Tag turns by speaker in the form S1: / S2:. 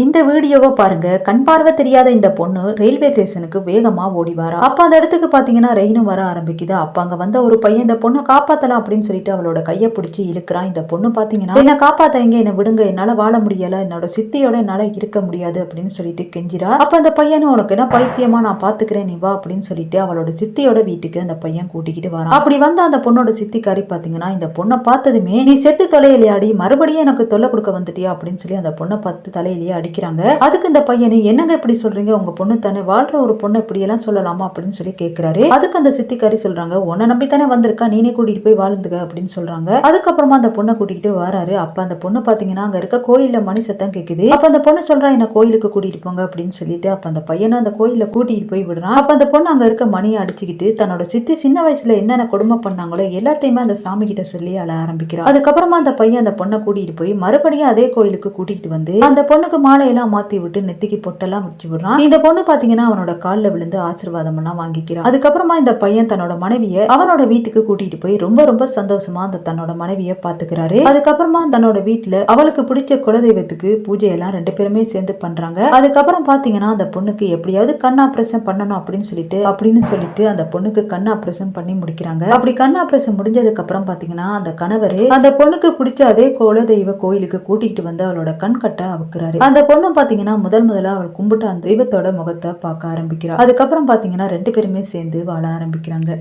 S1: இந்த வீடியோவை பாருங்க. கண் பார்வை தெரியாத இந்த பொண்ணு ரயில்வே ஸ்டேஷனுக்கு வேகமா ஓடி வரா. அப்ப அந்த இடத்துக்கு பாத்தீங்கன்னா ரெயினும் வர ஆரம்பிக்குது. அப்ப அங்க வந்த ஒரு பையன் இந்த பொண்ணை காப்பாத்தலாம் அப்படின்னு சொல்லிட்டு அவளோட கையை பிடிச்சி இழுக்கிறான். இந்த பொண்ணு பாத்தீங்கன்னா என்ன காப்பாத்தாங்க என்ன விடுங்க. என்னால வாழ முடியல. என்னோட சித்தியோட என்னால இருக்க முடியாது அப்படின்னு சொல்லிட்டு கெஞ்சிரா அப்ப அந்த பையனும் உனக்கு என்ன பைத்தியமா? நான் பாத்துக்கிறேன் நீ வா அப்படின்னு சொல்லிட்டு அவளோட சித்தியோட வீட்டுக்கு அந்த பையன் கூட்டிக்கிட்டு வரான். அப்படி வந்த அந்த பொண்ணோட சித்திக்காரி பாத்தீங்கன்னா இந்த பொண்ணை பார்த்ததுமே நீ செத்து தொலையிலையாடி. மறுபடியும் எனக்கு தொல்லை கொடுக்க வந்துட்டியா? அப்படின்னு சொல்லி அந்த பொண்ணை பார்த்து தலையிலேயே அடிக்கிறாங்க. அதுக்கு இந்த பையனை என்னங்க இப்படி சொல்றீங்க? உங்க பொண்ணு தானே வாழ்ற ஒரு பொண்ணு இப்படி எல்லாம் சொல்லலாமா? அப்படின்னு சொல்லி கேட்கிறாரு அதுக்கு அந்த சித்திக்காரி சொல்றாங்க உன்னை நம்பி தானே வந்திருக்கா? நீனே கூட்டிட்டு போய் வாழ்ந்துக அப்படின்னு சொல்றாங்க. அதுக்கப்புறமா அந்த பொண்ணை கூட்டிகிட்டு வராரு. அப்ப அந்த பொண்ணு பாத்தீங்கன்னா அங்க இருக்க கோயில்ல மணி சத்தம் கேக்குது. அப்ப அந்த பொண்ணு சொல்றா என்ன கோயிலுக்கு கூட்டிட்டு போங்க அப்படின்னு சொல்லிட்டு அப்ப அந்த பையனை அந்த கோயில கூட்டிட்டு போய் விடுறான். அப்ப அந்த பொண்ணு அங்க இருக்க மணியை அடிச்சுக்கிட்டு தன்னோட சித்தி சின்ன வயசுல என்னென்ன கொடுமை பண்ணாங்களோ எல்லாத்தையுமே அந்த சாமி கிட்ட சொல்லி அழ ஆரம்பிக்கிறான் அதுக்கப்புறமா அந்த பையன் அந்த பொண்ணை கூட்டிட்டு போய் மறுபடியும் அதே கோயிலுக்கு கூட்டிட்டு வந்து அந்த பொண்ணுக்கு மாலையெல்லாம் மாத்தி விட்டு நெத்திக்கு பொட்டெல்லாம் வச்சு விடுறான். இந்த பொண்ணு பாத்தீங்கன்னா அவனோட காலில் விழுந்து ஆசீர்வாதம் எல்லாம் வாங்கிக்கிறான் அதுக்கப்புறமா இந்த பையன் தன்னோட மனைவிய அவனோட வீட்டுக்கு கூட்டிட்டு போய் ரொம்ப ரொம்ப சந்தோஷமா அந்த தன்னோட மனைவியை பாத்துக்கிறாரு. அதுக்கப்புறமா தன்னோட வீட்டுல அவளுக்கு பிடிச்ச குலதெய்வத்துக்கு பூஜை எல்லாம் ரெண்டு பேருமே சேர்ந்து பண்றாங்க. அதுக்கப்புறம் பாத்தீங்கன்னா அந்த பொண்ணுக்கு எப்படியாவது கண் ஆபரேஷன் பண்ணணும் அப்படின்னு சொல்லிட்டு அப்படின்னு சொல்லிட்டு அந்த பொண்ணுக்கு கண் ஆபரேஷன் பண்ணி முடிக்கிறாங்க. அப்படி கண் ஆபரேஷன் முடிஞ்சதுக்கு அப்புறம் பாத்தீங்கன்னா அந்த கணவர் அந்த பொண்ணுக்கு பிடிச்ச அதே குலதெய்வ கோயிலுக்கு கூட்டிகிட்டு வந்து அவளோட கண் கட்ட அவுக்குறாரு. அந்த பொண்ணு பார்த்தீங்கன்னா முதல் முதலாக அவள் கும்பிட்டு அந்த தெய்வத்தோட முகத்தை பார்க்க ஆரம்பிக்கிறாள் அதுக்கப்புறம் பார்த்தீங்கன்னா ரெண்டு பேருமே சேர்ந்து வாழ ஆரம்பிக்கிறாங்க.